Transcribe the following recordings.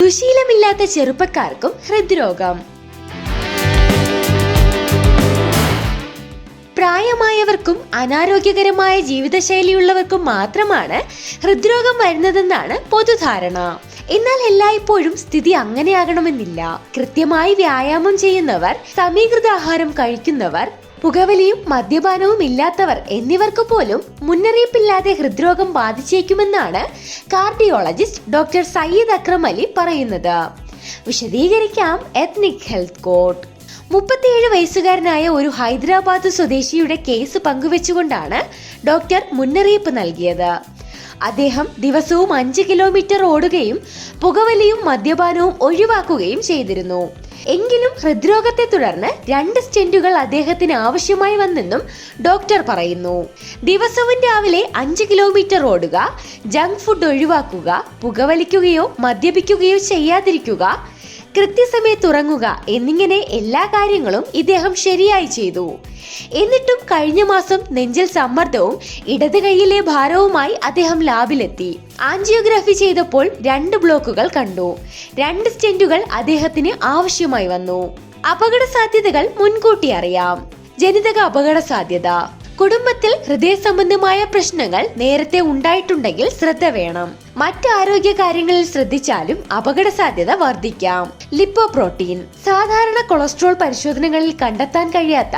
ദുശീലമില്ലാത്ത ചെറുപ്പക്കാർക്കും ഹൃദ്രോഗം. പ്രായമായവർക്കും അനാരോഗ്യകരമായ ജീവിതശൈലിയുള്ളവർക്കും മാത്രമാണ് ഹൃദ്രോഗം വരുന്നതെന്നാണ് പൊതുധാരണ. എന്നാൽ എല്ലായ്പ്പോഴും സ്ഥിതി അങ്ങനെയാകണമെന്നില്ല. കൃത്യമായി വ്യായാമം ചെയ്യുന്നവർ സമീകൃത ആഹാരം കഴിക്കുന്നവർ പുകവലിയും മദ്യപാനവും ഇല്ലാത്തവർ എന്നിവർക്ക് പോലും മുന്നറിയിപ്പില്ലാതെ ഹൃദ്രോഗം ബാധിച്ചേക്കുമെന്നാണ് കാർഡിയോളജിസ്റ്റ് ഡോക്ടർ സയ്യിദ് അക്രം അലി പറയുന്നത്. വിശദീകരിക്കാം എത്നിക് ഹെൽത്ത് കോഡ് മുപ്പത്തിയേഴ് വയസ്സുകാരനായ ഒരു ഹൈദരാബാദ് സ്വദേശിയുടെ കേസ് പങ്കുവെച്ചുകൊണ്ടാണ് ഡോക്ടർ മുന്നറിയിപ്പ് നൽകിയത്. അദ്ദേഹം ദിവസവും അഞ്ച് കിലോമീറ്റർ ഓടുകയും പുകവലിയും മദ്യപാനവും ഒഴിവാക്കുകയും ചെയ്തിരുന്നു. എങ്കിലും ഹൃദ്രോഗത്തെ തുടർന്ന് രണ്ട് സ്റ്റെന്റുകൾ അദ്ദേഹത്തിന് ആവശ്യമായി വന്നെന്നും ഡോക്ടർ പറയുന്നു. ദിവസവും രാവിലെ അഞ്ച് കിലോമീറ്റർ ഓടുക ജങ്ക് ഫുഡ് ഒഴിവാക്കുക പുകവലിക്കുകയോ മദ്യപിക്കുകയോ ചെയ്യാതിരിക്കുക കൃത്യസമയത്ത് ഉറങ്ങുക എന്നിങ്ങനെ എല്ലാ കാര്യങ്ങളും ഇദ്ദേഹം ശരിയായി ചെയ്തു. എന്നിട്ടും കഴിഞ്ഞ മാസം നെഞ്ചിൽ സമ്മർദ്ദവും ഇടത് കൈയിലെ ഭാരവുമായി അദ്ദേഹം ലാബിലെത്തി. ആൻജിയോഗ്രാഫി ചെയ്തപ്പോൾ രണ്ട് ബ്ലോക്കുകൾ കണ്ടു. രണ്ട് സ്റ്റെന്റുകൾ അദ്ദേഹത്തിന് ആവശ്യമായി വന്നു. അപകട സാധ്യതകൾ മുൻകൂട്ടി അറിയാം. ജനിതക അപകട സാധ്യത കുടുംബത്തിൽ ഹൃദയ സംബന്ധമായ പ്രശ്നങ്ങൾ നേരത്തെ ഉണ്ടായിട്ടുണ്ടെങ്കിൽ ശ്രദ്ധ വേണം. മറ്റ് ആരോഗ്യ കാര്യങ്ങളിൽ ശ്രദ്ധിച്ചാലും അപകട സാധ്യത വർദ്ധിക്കാം. ലിപ്പോ പ്രോട്ടീൻ സാധാരണ കൊളസ്ട്രോൾ പരിശോധനകളിൽ കണ്ടെത്താൻ കഴിയാത്ത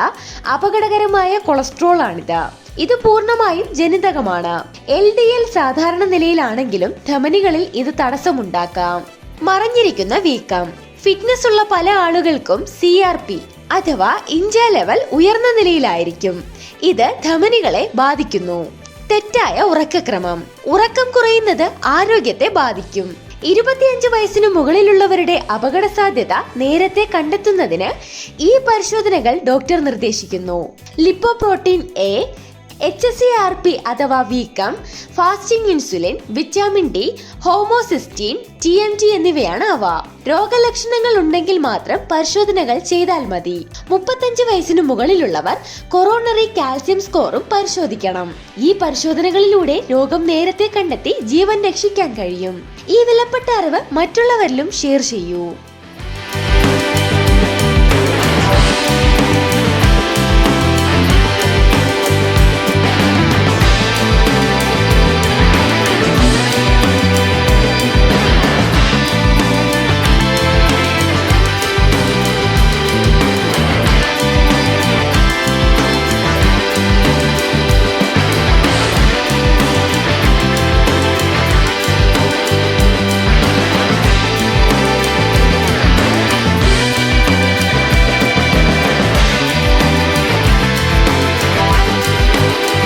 അപകടകരമായ കൊളസ്ട്രോൾ ആണിത്. ഇത് പൂർണമായും ജനിതകമാണ്. എൽ ഡി എൽ സാധാരണ നിലയിലാണെങ്കിലും ധമനികളിൽ ഇത് തടസ്സമുണ്ടാക്കാം. മറഞ്ഞിരിക്കുന്ന വീക്കം. ഫിറ്റ്നസ് ഉള്ള പല ആളുകൾക്കും സി ആർ പി അഥവാ ഇഞ്ച ലെവൽ ഉയർന്ന നിലയിലായിരിക്കും. ഇത് ധമനികളെ ബാധിക്കുന്നു. തെറ്റായ ഉറക്കക്രമം. ഉറക്കം കുറയുന്നത് ആരോഗ്യത്തെ ബാധിക്കും. ഇരുപത്തിയഞ്ച് വയസ്സിനു മുകളിലുള്ളവരുടെ അപകട സാധ്യത നേരത്തെ കണ്ടെത്തുന്നതിന് ഈ പരിശോധനകൾ ഡോക്ടർ നിർദ്ദേശിക്കുന്നു. Lipoprotein A H S C R P അഥവാ വീക്കം fasting insulin vitamin D homocysteine T M T എന്നിവയാണ് അവ. രോഗലക്ഷണങ്ങൾ ഉണ്ടെങ്കിൽ മാത്രം പരിശോധനകൾ ചെയ്താൽ മതി. മുപ്പത്തഞ്ച് വയസ്സിന് മുകളിലുള്ളവർ കൊറോണറി കാൽസ്യം സ്കോറും പരിശോധിക്കണം. ഈ പരിശോധനകളിലൂടെ രോഗം നേരത്തെ കണ്ടെത്തി ജീവൻ രക്ഷിക്കാൻ കഴിയും. ഈ വിലപ്പെട്ട അറിവ് മറ്റുള്ളവരിലും ഷെയർ ചെയ്യൂ.